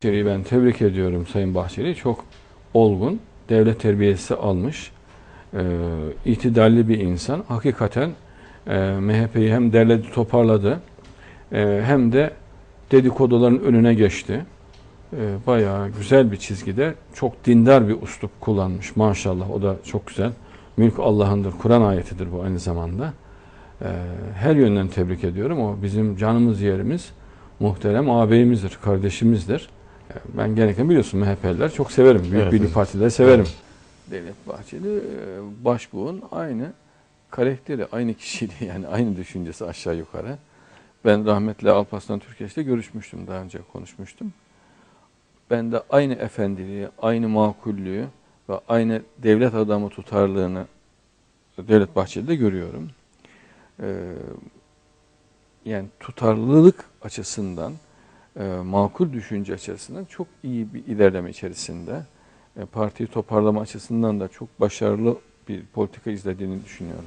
kere ben tebrik ediyorum Sayın Bahçeli. Çok olgun, devlet terbiyesi almış, e, itidalli bir insan. Hakikaten e, MHP'yi hem derledi toparladı e, hem de dedikoduların önüne geçti. E, bayağı güzel bir çizgide çok dindar bir uslup kullanmış maşallah. O da çok güzel. Mülk Allah'ındır. Kur'an ayetidir bu aynı zamanda. E, her yönden tebrik ediyorum. O bizim canımız yerimiz muhterem ağabeyimizdir, kardeşimizdir. Ben genellikle biliyorsun MHP'liler çok severim. Büyük Evet, birlik partileri severim. Devlet Bahçeli e, başbuğun aynı karakteri, aynı kişiydi yani aynı düşüncesi aşağı yukarı. Ben rahmetli Alparslan Türkeş'le görüşmüştüm daha önce konuşmuştum. Ben de aynı efendiliği, aynı makullüğü ve aynı devlet adamı tutarlığını Devlet Bahçeli'de görüyorum. Ee, yani tutarlılık açısından, e, makul düşünce açısından çok iyi bir ilerleme içerisinde. E, partiyi toparlama açısından da çok başarılı bir politika izlediğini düşünüyorum.